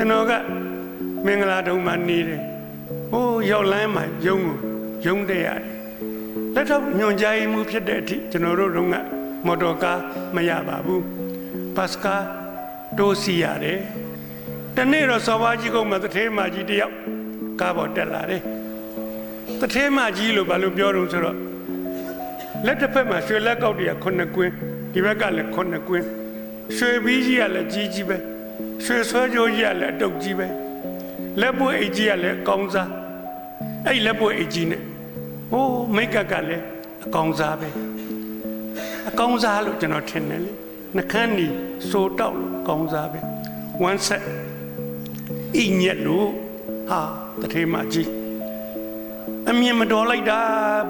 ကျွန်တော်ကမင်္ဂလာတုံးမှာနေတယ်ဟိုးရောက်လမ်းမှာယုံကိုယုံတဲ့ရတယ်လက်ထောက်ညွန်ကြားရေးမှုဖြစ်တဲ့အထိကျွန်တော်တို့တော့ကမော်တော်ကားမရပါဘူးဘတ်စကားတိုးစီရတယ်တနေ့တော့စော်ဘာကြီးကုန်းမှာတထဲမကြီးတယောက်ကားပေါ်တက်လာတယ်တထဲမကြီးလို့ဘာလို့ပြောတော့ဆိုတော့လက်တစ်ဖက်မှာရွှေလက်ကောက်တည်းကခုနှစ်ကွင်းဒီဘက်ကလည်းခုနှစ်ကွင်းရွှေဘီးကြီးကလည်းကြီးကြီးပဲ ရွှေဆွဲကြိုးကြီးကလည်းအတုပ်ကြီးပဲလက်ပွေအိတ်ကြီးကလည်းအကောင်းစားအဲ့ဒီလက်ပွေအိတ်ကြီးနဲ့ဟိုးမိတ်ကပ်ကလည်းအကောင်းစားပဲအကောင်းစားလို့ကျွန်တော်ထင်တယ်လေနှခမ်းနီစိုးတောက်လို့အကောင်းစားပဲ one set အင်းညက်လို့ဟာတထေးမကြီးအမြင်မတော်လိုက်တာ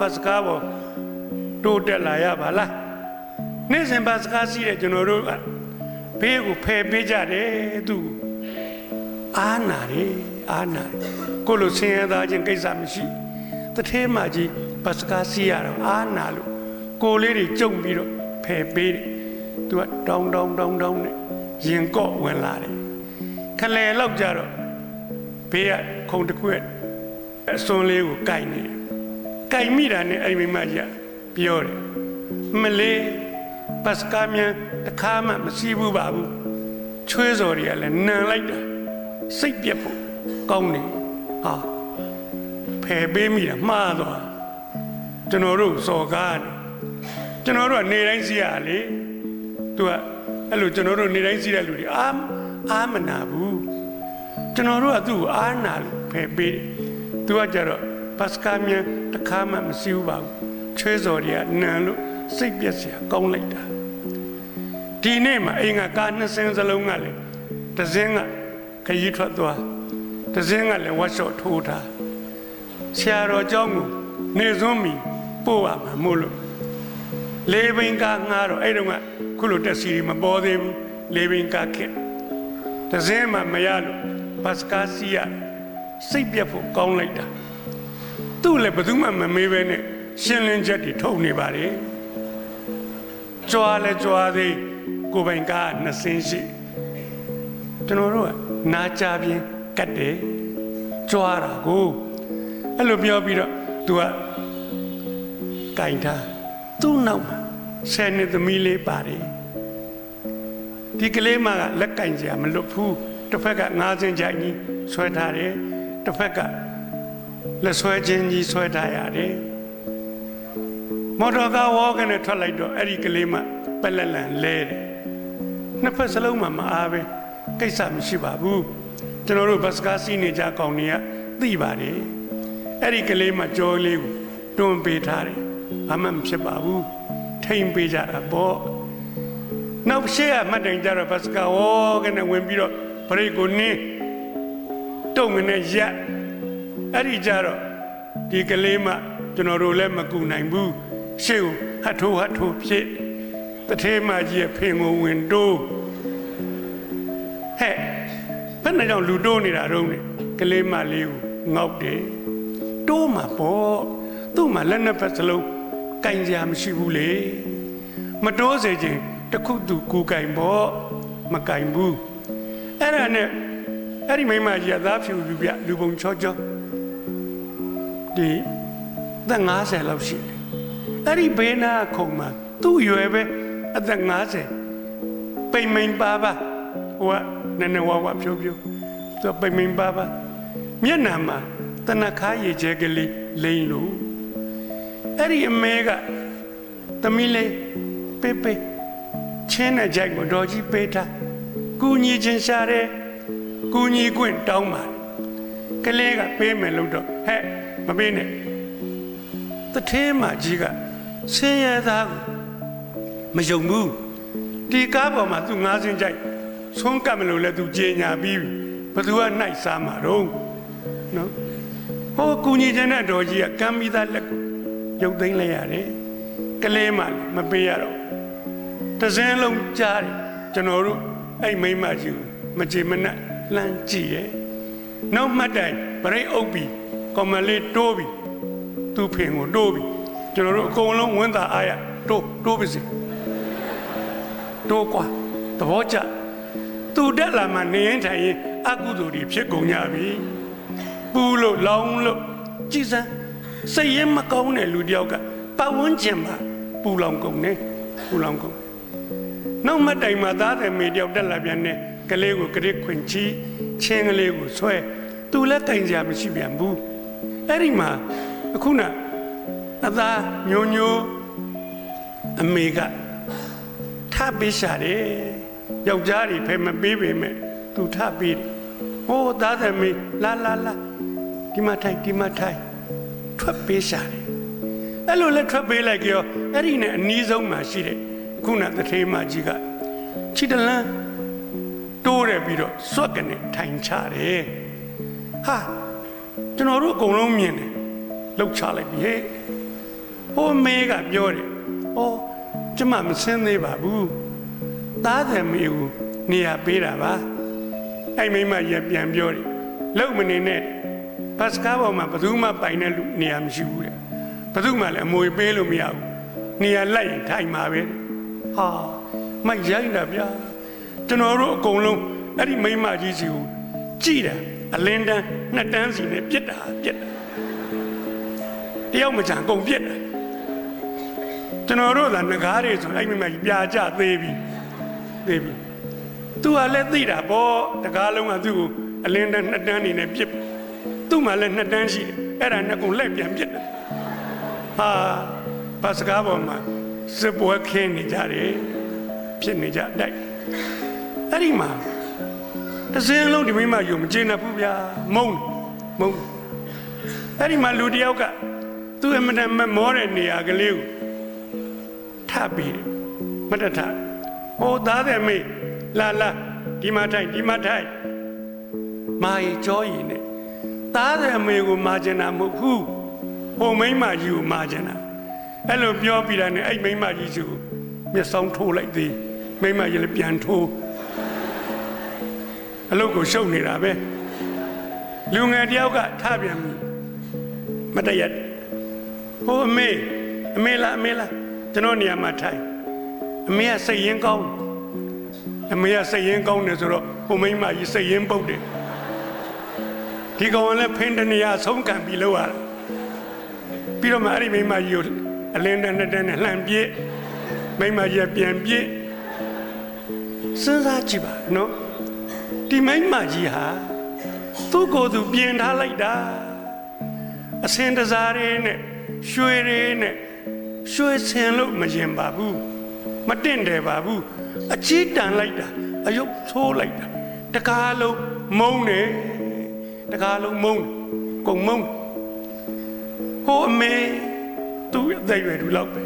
ဘတ်စကားပေါ်တိုးတက်လာရပါလားနေ့စဉ်ဘတ်စကားစီးတဲ့ကျွန်တော်တို့က ဘေးကိုဖယ်ပေးကြတယ်သူအာနာတယ်အာနာတယ်ကိုလိုဆင်းရဲသားချင်းကိစ္စမရှိတထေးမကြီးဘတ်စကားစီးရတော့အာနာလို့ကိုလေးတွေကြုံပြီးတော့ဖယ်ပေးတယ်သူကတောင်းတောင်းတောင်းတောင်းနဲ့ရင်ကော့ဝင်လာတယ်ခလဲလောက်ကြတော့ဘေးကခုံတစ်ခွက်အစွန်လေးကိုကြိုက်နေတယ်ကြိုက်မိတာနဲ့အဲ့ဒီမိမကြီးကပြောတယ်မလေး ပတ်စကားမြန်တစ်ခါမှမရှိဘူးပါဘူးချွေးစော်တွေကလည်းနန်လိုက်တာစိတ်ပြက်ဖို့ကောင်းနေဟာဖယ်ပေးမိတာမှားသွားကျွန်တော်တို့စော်ကားတယ်ကျွန်တော်တို့ကနေတိုင်းစီရလေသူကအဲ့လိုကျွန်တော်တို့နေတိုင်းစီတဲ့လူတွေအာအာမနာဘူးကျွန်တော်တို့ကသူ့ကိုအာနာလို့ဖယ်ပေးတယ်သူကကြတော့ပတ်စကားမြန်တစ်ခါမှမရှိဘူးပါဘူးချွေးစော်တွေကနန်လို့ စိတ်ပြက်เสียကောင်းလိုက်တာဒီနေ့မှာအိမ်ကကားနှစ်စင်းစလုံးကလည်းတစ်စင်းကခရီးထွက်သွားတစ်စင်းကလည်းဝတ်လျှော့ထိုးထားဆရာတော်เจ้าကိုနေစွန်းမီပို့ရမှာမို့လို့လေးဘင်ကငါတော့အဲ့တုန်းကခုလိုတက်စီမပေါ်သေးဘူးလေးဘင်ကခက်တစ်စင်းမှမရလို့ဘတ်စကားစီးရစိတ်ပြက်ဖို့ကောင်းလိုက်တာသူ့လည်းဘယ်သူမှမမေးပဲနဲ့ရှင်းလင်းချက်တွေထုတ်နေပါလေ ကြွားလဲကြွားသေးကိုယ်ပိုင်ကားနှစ်စင်းရှိကျွန်တော်တို့ကနာကြပြင်းကတ်တယ်ကြွားတာကိုအဲ့လိုပြောပြီးတော့ तू ကကင်ထားသူ့နောက်မှာဆယ်နှစ်သမီးလေးပါတယ်ဒီကလေးမကလက်ကင်စရာမလွတ်ဘူးတစ်ဖက်ကငါးစင်းကြိုင်ကြီးဆွဲထားတယ်တစ်ဖက်ကလက်ဆွဲချင်းကြီးဆွဲထားရတယ် မော်တော်ကားဝေါကနေထွက်လိုက်တော့အဲ့ဒီကလေးမပက်လက်လန်လဲတယ်နှစ်ဖက်စလုံးမှာမအားပဲကိစ္စမရှိပါဘူးကျွန်တော်တို့ဘတ်စကားစီးနေကြကောင်တွေကသိပါတယ်အဲ့ဒီကလေးမကြောလေးကိုတွန်းပေးထားတယ်ဘာမှမဖြစ်ပါဘူးထိမ့်ပေးကြတာပေါ့နောက်ရှေ့ကမှတ်တိုင်ကြတော့ဘတ်စကားဝေါကနေဝင်ပြီးတော့ဘရိတ်ကိုနင်းတုံငနဲ့ရက်အဲ့ဒီကြတော့ဒီကလေးမကျွန်တော်တို့လည်းမကူနိုင်ဘူး ရှေ့ကိုဟတ်ထိုးဟတ်ထိုးဖြစ်တထေးမကြီးရဲ့ဖင်ကိုဝင်တိုးဟဲ့ဘယ်နဲ့ကြောင့်လူတိုးနေတာတော့နေကလေးမလေးကိုငေါက်တယ်တိုးမှာပေါ့သူ့မှာလက်နှစ်ဖက်စလုံးကင်စရာမရှိဘူးလေမတိုးစေခြင်းတစ်ခုသူကူကင်ပေါ့မကင်ဘူးအဲ့ဒါနဲ့အဲ့ဒီမိမကြီးကသားဖြူလူပြလူပုံချောချောဒီသက်50လောက်ရှိတယ် အဲ့ဒီဘေးနာခုံမှာသူ့ရွယ်ပဲအသက်50ပိန်မိန်ပါပါဟိုကနည်းနည်းဝါဝါဖြိုးဖြိုးသူပိန်မိန်ပါပါမျက်နှာမှာတနခါရည်ကျဲကလေးလိမ့်လို့အဲ့ဒီအမေကသမီးလေးပေပေချင်းတဲ့ကြိုက်ကိုတော်ကြီးပေးထားကူညီချင်းရှာတယ်ကူညီခွင့်တောင်းပါကလေးကပေးမယ်လို့တော့ဟဲ့မပေးနဲ့တထဲမကြီးက ဆင်းရဲသားကိုမယုံဘူးဒီကားပေါ်မှာသူငားစင်းကြိုက်ဆုံးကပ်မလို့လဲသူကြေညာပြီးဘသူကနှိုက်စားမှာတော့နော်ဟိုကူညီခြင်းတဲ့တော်ကြီးကကမ်းပြီးသားလက်ကိုရုပ်သိမ်းလိုက်ရတယ်ကလေးမှလည်းမပေးရတော့တစင်းလုံးကြားတယ်ကျွန်တော်တို့အဲ့မိမကြီးကိုမကြည်မနှက်လှမ်းကြည့်တယ်နောက်မှတ်တိုင်ဗရိတ်အုပ်ပြီးကော်မလေးတိုးပြီးသူ့ဖင်ကိုတိုးပြီး ကျွန်တော်တို့အကုန်လုံးဝန်တာအားရတိုးတိုးပါစေတိုးกว่าသဘောကျသူတက်လာမှနေရင်ထိုင်ရင် အကုသိုလ်တွေဖြစ်ကုန်ကြပြီပူလို့လောင်လို့ကြည်စမ်းစိတ်ရင်မကောင်းတဲ့လူတယောက်ကပတ်ဝန်းကျင်မှာပူလောင်ကုန်နေပူလောင်ကုန်နောက်မတိုင်မှာသားတယ်မေတယောက်တက်လာပြန်တဲ့ကလေးကိုကရစ်ခွင်ချီချင်းကလေးကိုဆွဲသူလည်းတိုင်စရာမရှိပြန်ဘူးအဲ့ဒီမှာအခုန အသားညိုညိုအမေကထပ်ပေးရှာတယ်ယောက်ျားတွေဖယ်မပေးပေမဲ့သူထပ်ပေးတယ်ဟိုးသားတယ်မေလာလာလာဒီမှာထိုင်ဒီမှာထိုင်ထွက်ပေးရှာတယ်အဲ့လိုလဲထွက်ပေးလိုက်ကြောအဲ့ဒီနဲ့အနီးဆုံးမှာရှိတဲ့ခုနတထေးမကြီးကခြေတလန်းတိုးတယ်ပြီးတော့စွက်ကနေထိုင်ချတယ်ဟာကျွန်တော်တို့အကုန်လုံးမြင်တယ်လှုပ်ချလိုက်ပြီဟဲ့ ဟိုမေကပြောတယ်ဩကျမမစင်းသေးပါဘူးသားတယ်မေကိုနေရာပေးတာပါအဲ့မိမရပြန်ပြောတယ်လုံမနေနဲ့ဘတ်စကားပေါ်မှာဘယ်သူမှပိုင်တဲ့လူနေရာမရှိဘူးတဲ့ဘယ်သူမှလည်းအမွေပေးလို့မရဘူးနေရာလိုက်ရင်ထိုင်မှာပဲဟာမိုက်ရိုင်းတာဗျာကျွန်တော်တို့အကုန်လုံးအဲ့ဒီမိမကြီးစီကိုကြည်တာအလင်းတန်းနှစ်တန်းစီနဲ့ပြစ်တာပြစ်တာတယောက်မချန်ကုန်ပြစ်တာ ကျွန်တော်တို့ကငကားတွေဆိုအဲ့မိမကြီးပြာကျသေးပြီသေးပြီသူကလည်းသိတာပေါ့တကားလုံးကသူ့ကိုအလင်းတန်းနှစ်တန်းနေနဲ့ပြစ်သူ့မှာလည်းနှစ်တန်းရှိတယ်အဲ့ဒါနှစ်ကုန်လက်ပြန်ပြစ်တယ်ဟာပတ်စကားပေါ်မှာစပွဲခင်းနေကြတယ်ဖြစ်နေကြတိုက်အဲ့ဒီမှာတစ်စင်းလုံးဒီမိမယုံမကျေနပ်ဘူးဗျာမုန်းမုန်းအဲ့ဒီမှာလူတစ်ယောက်ကသူ့အမတန်မမောတဲ့နေရာကလေးကို ထပ်ပြီးတယ်မတထဟိုသားတယ်မေလာလာဒီမှာထိုင်ဒီမှာထိုင်မာရီကြောရင်နဲ့သားတယ်အမေကိုမာကျင်တာမဟုတ်ဘူးဟိုမိန်းမကြီးကိုမာကျင်တာအဲ့လိုပြောပြီးတာနဲ့အဲ့မိန်းမကြီးစုကိုမျက်စောင်းထိုးလိုက်သေးမိန်းမကြီးလည်းပြန်ထိုးအလုပ်ကိုရှုပ်နေတာပဲလူငယ်တယောက်ကထပြန်ပြီမတရက်ဟိုအမေအမေလားအမေလား ကျွန်တော်နေရာမှာထိုင်အမေကစိတ်ရင်းကောင်းအမေကစိတ်ရင်းကောင်းတယ်ဆိုတော့ဟိုမိန်းမကြီးစိတ်ရင်းပုတ်တယ်ဒီကောင်ကလည်းဖင်တနေရဆုံးခံပြီးလောက်ရတယ်ပြီးတော့မှအဲ့ဒီမိန်းမကြီးကိုအလင်းနဲ့နဲ့နဲ့လှန်ပြစ်မိန်းမကြီးကပြန်ပြစ်စဉ်းစားကြည့်ပါနော်ဒီမိန်းမကြီးဟာသူ့ကိုယ်သူပြင်ထားလိုက်တာအစင်တစားရင်းနဲ့ရွှေရင်းနဲ့ ရွှေဆင်လို့မရင်ပါဘူးမတင့်တယ်ပါဘူးအချီးတန်လိုက်တာအယုတ်ထိုးလိုက်တာတကားလုံးမုံနေတကားလုံးမုံကုန်မုံဟိုအမေသူ့အသက်ရွယ်သူလောက်ပဲ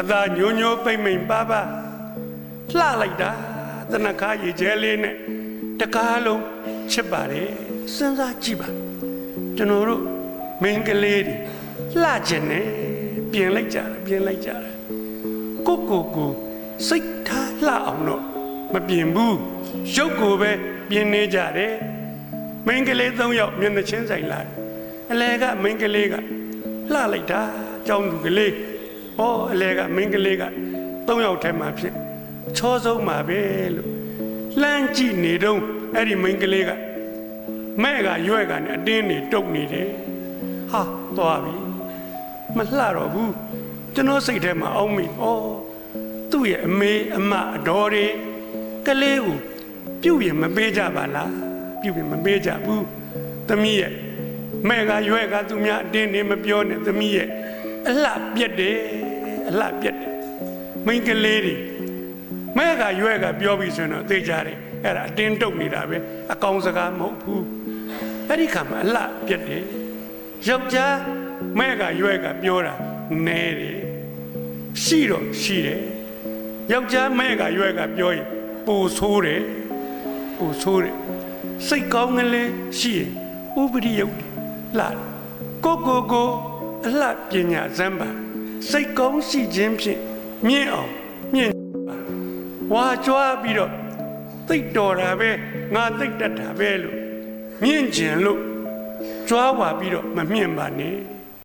အသာညိုညိုပိမ့်မိန်ပါပါလှလိုက်တာတနခါရေကျဲလေးနဲ့တကားလုံးချစ်ပါတယ်စဉ်းစားကြည့်ပါကျွန်တော်တို့မင်းကလေးတွေလှကျင်နေ ပြင်လိုက်ကြတယ်ပြင်လိုက်ကြတယ်ကိုကိုကိုစိတ်ထားလှအောင်တော့မပြင်ဘူးရုပ်ကိုပဲပြင်နေကြတယ်မင်းကလေး၃ယောက်မျက်နှာချင်းဆိုင်လာတယ်အလဲကမင်းကလေးကလှလိုက်တာကြောင်းသူကလေးဟောအလဲကမင်းကလေးက၃ယောက်ထဲမှာဖြစ်ချောဆုံးမှာပဲလို့လှမ်းကြည့်နေတော့အဲ့ဒီမင်းကလေးကမဲ့ကရွက်ကနေအတင်းနေတုတ်နေတယ်ဟာသွားပြီ မလှတော့ဘူးကျွန်တော်စိတ်ထဲမှာအောင်းမိဩသူ့ရဲ့အမေအမအတော်တွေကလေးကိုပြုတ်ရင်မပေးကြပါလားပြုတ်ရင်မပေးကြဘူးသမီးရဲ့မဲ့ကရွက်ကသူများအတင်းနေမပြောနဲ့သမီးရဲ့အလှပြက်တယ်အလှပြက်တယ်မိန်းကလေးတွေမဲ့ကရွက်ကပြောပြီးဆိုရင်တော့သိကြတယ်အဲ့ဒါအတင်းတုတ်နေတာပဲအကောင်စကားမဟုတ်ဘူးအဲ့ဒီခါမှာအလှပြက်တယ်ယောက်ျား မဲ့ကရွက်ကပြောတာနဲတယ်ရှိတော့ရှိတယ်ယောက်ျားမဲ့ကရွက်ကပြောရင်ပူဆိုးတယ်ပူဆိုးတယ်စိတ်ကောင်းကလေးရှိရင်ဥပရိယုတ်တယ်လှတယ်ကိုကိုကိုအလှပညာဇမ်းပါစိတ်ကောင်းရှိခြင်းဖြင့်မြင့်အောင်မြင့်ပါဝါကြွားပြီးတော့သိတ်တော်တာပဲငါသိတ်တတ်တာပဲလို့မြင့်ကျင်လို့ကြွားဝါပြီးတော့မမြင့်ပါနဲ့